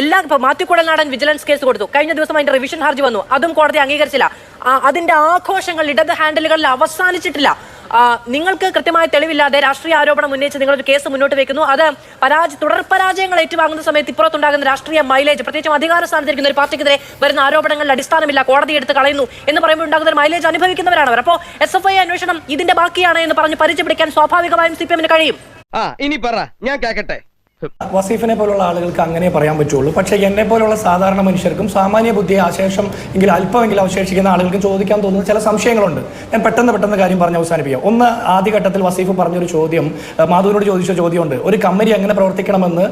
എല്ലാ ഇപ്പൊ മാത്യുക്കുടനാടൻ vigilance case കൊടുത്തു. കഴിഞ്ഞ ദിവസം അതിന്റെ റിവിഷൻ ഹർജി വന്നു. അതും കോടതി അംഗീകരിച്ചില്ല. അതിന്റെ ആഘോഷങ്ങൾ ഇടത് ഹാൻഡിലുകളിൽ അവസാനിച്ചിട്ടില്ല. നിങ്ങൾക്ക് കൃത്യമായ തെളിവില്ലാതെ രാഷ്ട്രീയ ആരോപണം ഉന്നയിച്ച് നിങ്ങളൊരു കേസ് മുന്നോട്ട് വെക്കുന്നു. അത് പരാജയ തുടർ പരാജയങ്ങൾ ഏറ്റുവാങ്ങുന്ന സമയത്ത് ഇപ്പുറത്തുണ്ടാകുന്ന രാഷ്ട്രീയ മൈലേജ് പ്രത്യേകിച്ചും അധികാര സ്ഥാനത്തിരിക്കുന്ന ഒരു പാർട്ടിക്കെതിരെ വരുന്ന ആരോപണങ്ങളിൽ അടിസ്ഥാനമില്ല കോടതി എടുത്ത് കളയുന്നു എന്ന് പറയുമ്പോൾ ഉണ്ടാകുന്ന മൈലേജ് അനുഭവിക്കുന്നവരാണ് അവർ അപ്പോൾ എസ് എഫ് ഐ അന്വേഷണം ഇതിന്റെ ബാക്കിയാണ് എന്ന് പറഞ്ഞ് പരിചയപ്പെടുക്കാൻ സ്വാഭാവികമായും സി പി എമ്മിന് കഴിയും. ആ ഇനി പറ. ഞാൻ കേക്കട്ടെ. വസീഫിനെ പോലുള്ള ആളുകൾക്ക് അങ്ങനെ പറയാൻ പറ്റുള്ളൂ. പക്ഷേ എന്നെ പോലുള്ള സാധാരണ മനുഷ്യർക്കും സാമാന്യ ബുദ്ധി ആശേഷം എങ്കിൽ അല്പമെങ്കിലും അവശേഷിക്കുന്ന ആളുകൾക്കും ചോദിക്കാൻ തോന്നുന്ന ചില സംശയങ്ങളുണ്ട്. ഞാൻ പെട്ടെന്ന് പെട്ടെന്ന് കാര്യം പറഞ്ഞ് അവസാനിപ്പിക്കാം. ഒന്ന് ആദ്യഘട്ടത്തിൽ വസീഫ് പറഞ്ഞൊരു ചോദ്യം മാധുവിനോട് ചോദിച്ച ചോദ്യമുണ്ട്. ഒരു കമ്പനി എങ്ങനെ പ്രവർത്തിക്കണമെന്ന്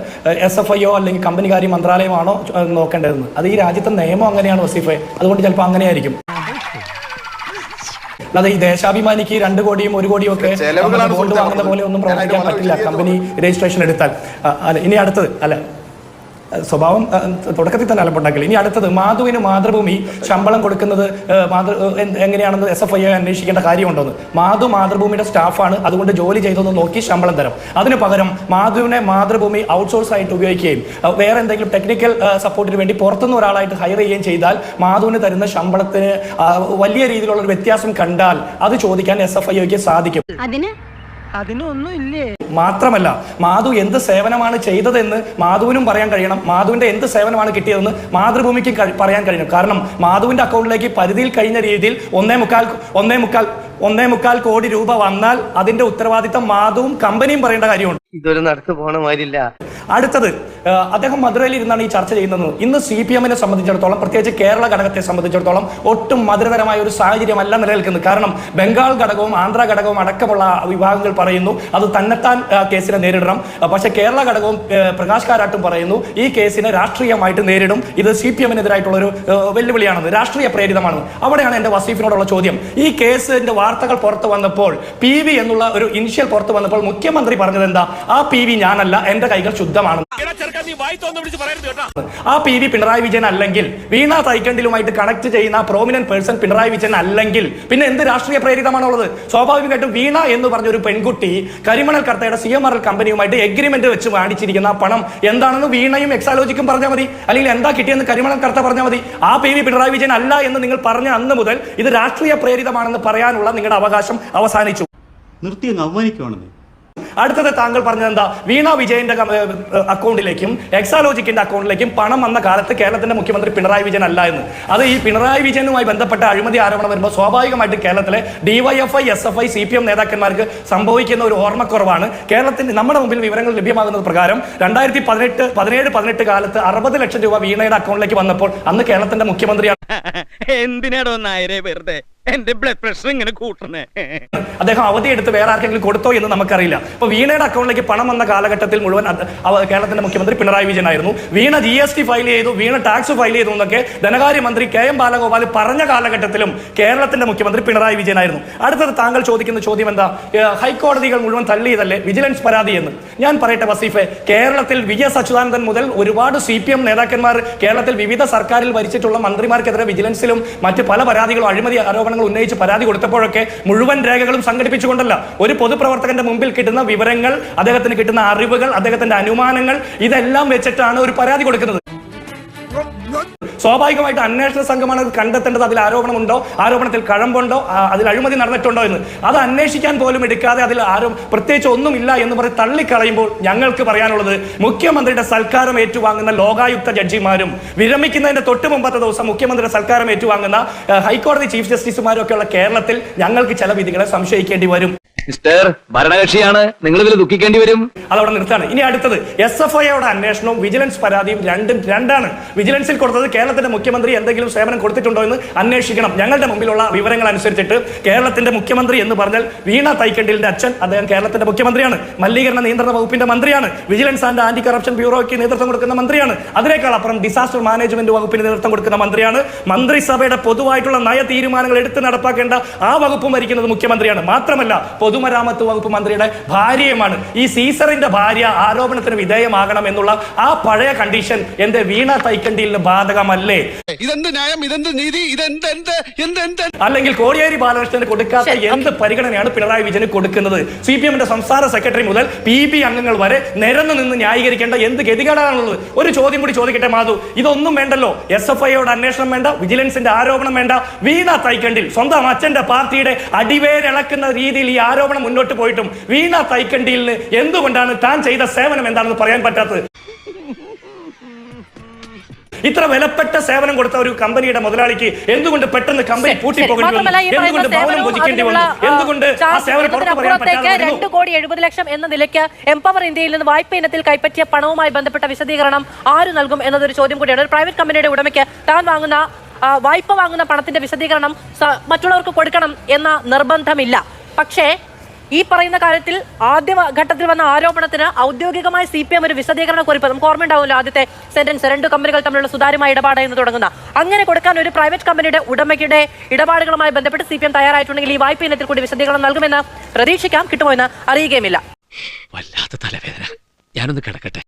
എസ് എഫ് ഐയോ അല്ലെങ്കിൽ കമ്പനി കാര്യ മന്ത്രാലയമാണോ നോക്കേണ്ടതെന്ന്? അത് ഈ രാജ്യത്തെ നിയമം അങ്ങനെയാണ് വസീഫെ. അതുകൊണ്ട് ചിലപ്പോൾ അങ്ങനെയായിരിക്കും. അല്ലാതെ ഈ ദേശാഭിമാനിക്ക് രണ്ട് കോടിയും ഒരു കോടിയും ഒക്കെ ചെലവുകളാണ് വാങ്ങുന്ന പോലെ ഒന്നും പ്രവർത്തിക്കാൻ പറ്റില്ല. കമ്പനി രജിസ്ട്രേഷൻ എടുത്താൽ. അല്ല ഇനി അടുത്തത് അല്ല. സ്വഭാവം തുടക്കത്തിൽ തന്നെ അലമ്പുണ്ടാക്കില്ല. ഇനി അടുത്തത് മാധുവിന് മാതൃഭൂമി ശമ്പളം കൊടുക്കുന്നത് മാതൃ എങ്ങനെയാണെന്ന് എസ് എഫ് ഐ അന്വേഷിക്കേണ്ട കാര്യമുണ്ടോന്ന്. മാധു മാതൃഭൂമിയുടെ സ്റ്റാഫാണ് അതുകൊണ്ട് ജോലി ചെയ്തതെന്ന് നോക്കി ശമ്പളം തരാം. അതിന് പകരം മാധുവിനെ മാതൃഭൂമി ഔട്ട്സോഴ്സ് ആയിട്ട് ഉപയോഗിക്കുകയും വേറെ എന്തെങ്കിലും ടെക്നിക്കൽ സപ്പോർട്ടിന് വേണ്ടി പുറത്തുനിന്ന് ഒരാളായിട്ട് ഹയർ ചെയ്യുകയും ചെയ്താൽ മാധുവിന് തരുന്ന ശമ്പളത്തിന് വലിയ രീതിയിലുള്ള ഒരു വ്യത്യാസം കണ്ടാൽ അത് ചോദിക്കാൻ എസ് എഫ് ഐക്ക് സാധിക്കും. മാത്രമല്ല മാധു എന്ത് സേവനമാണ് ചെയ്തതെന്ന് മാധുവിനും പറയാൻ കഴിയണം. മാധുവിന്റെ എന്ത് സേവനമാണ് കിട്ടിയതെന്ന് മാതൃഭൂമിക്ക് പറയാൻ കഴിയണം. കാരണം മാധുവിന്റെ അക്കൗണ്ടിലേക്ക് പരിധിയിൽ കഴിഞ്ഞ രീതിയിൽ ഒന്നേ മുക്കാൽ ഒന്നേ മുക്കാൽ ഒന്നേ മുക്കാൽ കോടി രൂപ വന്നാൽ അതിന്റെ ഉത്തരവാദിത്തം മാധുവും കമ്പനിയും പറയേണ്ട കാര്യമുണ്ട്. ഇതൊരു നടത്തു പോണ മാതിരില്ല. അടുത്തത് അദ്ദേഹം മധുരയിൽ ഇരുന്നാണ് ഈ ചർച്ച ചെയ്യുന്നത്. ഇന്ന് സി പി എമ്മിനെ സംബന്ധിച്ചിടത്തോളം പ്രത്യേകിച്ച് കേരള ഘടകത്തെ സംബന്ധിച്ചിടത്തോളം ഒട്ടും മധുരതരമായ ഒരു സാഹചര്യമല്ല നിലനിൽക്കുന്നത്. കാരണം ബംഗാൾ ഘടകവും ആന്ധ്ര ഘടകവും അടക്കമുള്ള വിഭാഗങ്ങൾ പറയുന്നു അത് തന്നെത്താൻ കേസിനെ നേരിടണം. പക്ഷെ കേരള ഘടകവും പ്രകാശ് കാരാട്ടും പറയുന്നു ഈ കേസിനെ രാഷ്ട്രീയമായിട്ട് നേരിടും. ഇത് സി പി എമ്മിനെതിരായിട്ടുള്ള ഒരു വെല്ലുവിളിയാണെന്ന് രാഷ്ട്രീയ പ്രേരിതമാണ്. അവിടെയാണ് എന്റെ വസീഫിനോടുള്ള ചോദ്യം. ഈ കേസിന്റെ വാർത്തകൾ പുറത്തു വന്നപ്പോൾ പി എന്നുള്ള ഒരു ഇനിഷ്യൽ പുറത്തു വന്നപ്പോൾ മുഖ്യമന്ത്രി പറഞ്ഞത് എന്താ ആ പി ഞാനല്ല എന്റെ കൈകൾ ശുദ്ധമാണ് ആ പി വി പിണറായി വിജയൻ അല്ലെങ്കിൽ വീണ തൈക്കണ്ടിലുമായിട്ട് കണക്ട് ചെയ്യുന്ന പ്രോമിനന്റ് പേഴ്സൺ പിണറായി വിജയൻ അല്ലെങ്കിൽ പിന്നെ എന്ത് രാഷ്ട്രീയ പ്രേരിതമാണുള്ളത്? സ്വാഭാവികമായിട്ടും വീണ എന്ന് പറഞ്ഞ ഒരു പെൺകുട്ടി കരിമണൽ കർത്തയുടെ സി എം ആർ എൽ കമ്പനിയുമായിട്ട് എഗ്രിമെന്റ് വെച്ച് വാങ്ങിച്ചിരിക്കുന്ന ആ പണം എന്താണെന്ന് വീണയും എക്സാലോജിക്കും പറഞ്ഞാൽ മതി. അല്ലെങ്കിൽ എന്താ കിട്ടിയെന്ന് കരിമണൽ കർത്ത പറഞ്ഞാൽ മതി. ആ പി വി പിണറായി വിജയൻ അല്ല എന്ന് നിങ്ങൾ പറഞ്ഞ അന്ന് മുതൽ ഇത് രാഷ്ട്രീയ പ്രേരിതമാണെന്ന് പറയാനുള്ള നിങ്ങളുടെ അവകാശം അവസാനിച്ചു. നിർത്തി അങ്ങ് അവമാനിക്കുവാണെന്നേ. അടുത്തത് താങ്കൾ പറഞ്ഞത് എന്താ? വീണ വിജയന്റെ അക്കൗണ്ടിലേക്കും എക്സാലോജിക്കിന്റെ അക്കൗണ്ടിലേക്കും പണം വന്ന കാലത്ത് കേരളത്തിന്റെ മുഖ്യമന്ത്രി പിണറായി വിജയൻ അല്ല എന്ന്. അത് ഈ പിണറായി വിജയനുമായി ബന്ധപ്പെട്ട അഴിമതി ആരോപണം വരുമ്പോൾ സ്വാഭാവികമായിട്ട് കേരളത്തിലെ DYFI S F I C P M നേതാക്കന്മാർക്ക് സംഭവിക്കുന്ന ഒരു ഓർമ്മക്കുറവാണ്. കേരളത്തിന്റെ നമ്മുടെ മുമ്പിൽ വിവരങ്ങൾ ലഭ്യമാകുന്നത് പ്രകാരം രണ്ടായിരത്തി പതിനെട്ട് പതിനേഴ് പതിനെട്ട് കാലത്ത് അറുപത് ലക്ഷം രൂപ വീണയുടെ അക്കൗണ്ടിലേക്ക് വന്നപ്പോൾ അന്ന് കേരളത്തിന്റെ മുഖ്യമന്ത്രിയാണ്. എന്തിനാടോ നായരെ വെറുതെ? എന്റെ ബ്ലഡ് പ്രഷർ ഇങ്ങനെ കൂട്ടണേ അദ്ദേഹം അവധി എടുത്ത് വേറെ ആർക്കെങ്കിലും കൊടുത്തോ എന്ന് നമുക്കറിയില്ല. അപ്പൊ വീണയുടെ അക്കൗണ്ടിലേക്ക് പണം വന്ന കാലഘട്ടത്തിൽ മുഴുവൻ കേരളത്തിന്റെ മുഖ്യമന്ത്രി പിണറായി വിജയൻ ആയിരുന്നു. Veena G S T file ചെയ്തു വീണ ടാക്സ് ഫയൽ ചെയ്തു എന്നൊക്കെ ധനകാര്യമന്ത്രി കെ എം ബാലഗോപാൽ പറഞ്ഞ കാലഘട്ടത്തിലും കേരളത്തിന്റെ മുഖ്യമന്ത്രി പിണറായി വിജയൻ ആയിരുന്നു. അടുത്തത് താങ്കൾ ചോദിക്കുന്ന ചോദ്യം എന്താ? ഹൈക്കോടതികൾ മുഴുവൻ തള്ളിയതല്ലേ? വിജിലൻസ് പരാതി എന്ന്. ഞാൻ പറയട്ടെ വസീഫെ കേരളത്തിൽ വി എസ് അച്യുതാനന്ദൻ മുതൽ ഒരുപാട് സി പി എം നേതാക്കന്മാർ കേരളത്തിൽ വിവിധ സർക്കാരിൽ ഭരിച്ചിട്ടുള്ള മന്ത്രിമാർക്കെതിരെ വിജിലൻസിലും മറ്റ് പല പരാതികളും അഴിമതി ആരോപണങ്ങൾ ഉന്നയിച്ച് പരാതി കൊടുത്തപ്പോഴൊക്കെ മുഴുവൻ രേഖകളും സംഘടിപ്പിച്ചുകൊണ്ടല്ല. ഒരു പൊതുപ്രവർത്തകന്റെ മുമ്പിൽ കിട്ടുന്ന വിവരങ്ങൾ അദ്ദേഹത്തിന് കിട്ടുന്ന അറിവുകൾ അദ്ദേഹത്തിന്റെ അനുമാനങ്ങൾ ഇതെല്ലാം വെച്ചിട്ടാണ് ഒരു പരാതി കൊടുക്കുന്നത്. സ്വാഭാവികമായിട്ട് അന്വേഷണ സംഘമാണ് കണ്ടെത്തേണ്ടത്. അതിൽ ആരോപണമുണ്ടോ? ആരോപണത്തിൽ കഴമ്പുണ്ടോ? അതിൽ അഴിമതി നടന്നിട്ടുണ്ടോ എന്ന്. അത് അന്വേഷിക്കാൻ പോലും എടുക്കാതെ അതിൽ ആരും പ്രത്യേകിച്ച് ഒന്നുമില്ല എന്ന് പറഞ്ഞ് തള്ളിക്കളയുമ്പോൾ ഞങ്ങൾക്ക് പറയാനുള്ളത് മുഖ്യമന്ത്രിയുടെ സൽക്കാരം ഏറ്റുവാങ്ങുന്ന ലോകായുക്ത ജഡ്ജിമാരും വിരമിക്കുന്നതിന്റെ തൊട്ട് മുമ്പത്തെ ദിവസം മുഖ്യമന്ത്രിയുടെ സൽക്കാരം ഏറ്റുവാങ്ങുന്ന ഹൈക്കോടതി ചീഫ് ജസ്റ്റിസുമാരും ഒക്കെയുള്ള കേരളത്തിൽ ഞങ്ങൾക്ക് ചില വിധികളെ സംശയിക്കേണ്ടി വരും. മിസ്റ്റർ ഭരണകക്ഷിയാണ്. നിങ്ങൾ ഇതിൽ ദുഃഖിക്കേണ്ടി വരും. അതവിടെ നിർത്താണ് ഇനി അടുത്തത് എസ് എഫ് ഐയുടെ അന്വേഷണവും വിജിലൻസ് പരാതിയും രണ്ടും രണ്ടാണ്. വിജിലൻസിൽ കൊടുത്തത് കേരളത്തിന്റെ മുഖ്യമന്ത്രി എന്തെങ്കിലും സേവനം കൊടുത്തിട്ടുണ്ടോ എന്ന് അന്വേഷിക്കണം. ഞങ്ങളുടെ മുമ്പിലുള്ള വിവരങ്ങൾ അനുസരിച്ചിട്ട് കേരളത്തിന്റെ മുഖ്യമന്ത്രി എന്ന് പറഞ്ഞാൽ വീണ തൈക്കണ്ടിലിന്റെ അച്ഛൻ അദ്ദേഹം കേരളത്തിന്റെ മുഖ്യമന്ത്രിയാണ്. മലിനീകരണ നിയന്ത്രണ വകുപ്പിന്റെ മന്ത്രിയാണ്. വിജിലൻസ് ആൻഡ് ആന്റി കറപ്ഷൻ ബ്യൂറോയ്ക്ക് നേതൃത്വം കൊടുക്കുന്ന മന്ത്രിയാണ്. അതിനേക്കാൾ അപ്പുറം ഡിസാസ്റ്റർ മാനേജ്മെന്റ് വകുപ്പിന് നേതൃത്വം കൊടുക്കുന്ന മന്ത്രിയാണ്. മന്ത്രിസഭയുടെ പൊതുവായിട്ടുള്ള നയ തീരുമാനങ്ങൾ എടുത്ത് നടപ്പാക്കേണ്ട ആ വകുപ്പ് ഭരിക്കുന്നത് മുഖ്യമന്ത്രിയാണ്. മാത്രമല്ല പൊതുമരാമത്ത് വകുപ്പ് മന്ത്രിയുടെ ഭാര്യയുമാണ്. ഈ സീസറിന്റെ ഭാര്യ ആരോപണത്തിന് വിധേയമാകണം എന്നുള്ള ആ പഴയ കണ്ടീഷൻ എന്റെ വീണ തൈക്കണ്ടിയിൽ ബാധകമല്ലേ? ഇതെന്ത് ന്യായം? ഇതെന്ത് നീതി? ഇതെന്ത് എന്ത് എന്ത് എന്ത്? അല്ലെങ്കിൽ കോടിയേരി ബാലകൃഷ്ണന് കൊടുക്കാത്ത എന്ത് പരിഗണനയാണ് പിണറായി വിജയന് കൊടുക്കുന്നത്? സി പി എമ്മിന്റെ സംസ്ഥാന സെക്രട്ടറി മുതൽ പി ബി അംഗങ്ങൾ വരെ നിരന്നു നിന്ന് ന്യായീകരിക്കേണ്ട എന്ത് ഗതികേടാണുള്ളത്? ഒരു ചോദ്യം കൂടി ചോദിക്കട്ടെ മാധു. ഇതൊന്നും വേണ്ടല്ലോ. എസ് എഫ് ഐയോട് അന്വേഷണം വേണ്ട വിജിലൻസിന്റെ ആരോപണം വേണ്ട. വീണ തൈക്കണ്ടിൽ സ്വന്തം അച്ഛന്റെ പാർട്ടിയുടെ അടിവേരിളക്കുന്ന രീതിയിൽ ഈ ആരോപണം മുന്നോട്ട് പോയിട്ടും വീണ തൈക്കണ്ടിയിൽ എന്തുകൊണ്ടാണ് താൻ ചെയ്ത സേവനം എന്താണെന്ന് പറയാൻ പറ്റാത്തത്? ഇത്ര വിലപ്പെട്ട സേവനം കൊടുത്ത ഒരു കമ്പനിയുടെ മുതലാളിക്ക് എന്തുകൊണ്ട് പെട്ടെന്ന് കമ്പനി പൂട്ടി പൂട്ടിപ്പോകേണ്ടി വന്നു? എന്തുകൊണ്ട് ഭവനം വന്നു? ആ, എന്തുകൊണ്ട് ആ ചാർജ് സേവനം പുറത്തു പറയാൻ പറ്റാതെ കോടി എഴുപത് ലക്ഷം എന്ന നിലയ്ക്ക് എംപവർ ഇന്ത്യയിൽ നിന്ന് വായ്പ ഇനത്തിൽ കൈപ്പറ്റിയ പണവുമായി ബന്ധപ്പെട്ട വിശദീകരണം ആര് നൽകും എന്നതൊരു ചോദ്യം കൂടിയാണ്. ഒരു പ്രൈവറ്റ് കമ്പനിയുടെ ഉടമയ്ക്ക് താൻ വാങ്ങുന്ന വായ്പ വാങ്ങുന്ന പണത്തിന്റെ വിശദീകരണം മറ്റുള്ളവർക്ക് കൊടുക്കണം എന്ന നിർബന്ധമില്ല. പക്ഷേ ഈ പറയുന്ന കാര്യത്തിൽ ആദ്യ ഘട്ടത്തിൽ വന്ന ആരോപണത്തിന് ഔദ്യോഗികമായി സി പി എം ഒരു വിശദീകരണ കുറിപ്പ്. നമുക്ക് ഓർമ്മയുണ്ടാവുമല്ലോ ആദ്യത്തെ സെന്റൻസ് രണ്ട് കമ്പനികൾ തമ്മിലുള്ള സുതാര്യമായ ഇടപാട് എന്ന് തുടങ്ങുന്ന. അങ്ങനെ കൊടുക്കാൻ ഒരു പ്രൈവറ്റ് കമ്പനിയുടെ ഉടമയ്ക്കുടെ ഇടപാടുകളുമായി ബന്ധപ്പെട്ട് സി പി എം തയ്യാറായിട്ടുണ്ടെങ്കിൽ ഈ വായ്പ ഇനത്തിൽ കൂടി വിശദീകരണം നൽകുമെന്ന് പ്രതീക്ഷിക്കാം. കിട്ടുമോ എന്ന് അറിയുകയുമില്ല. വല്ലാത്ത തലവേദന. ഞാനൊന്ന് കിടക്കട്ടെ.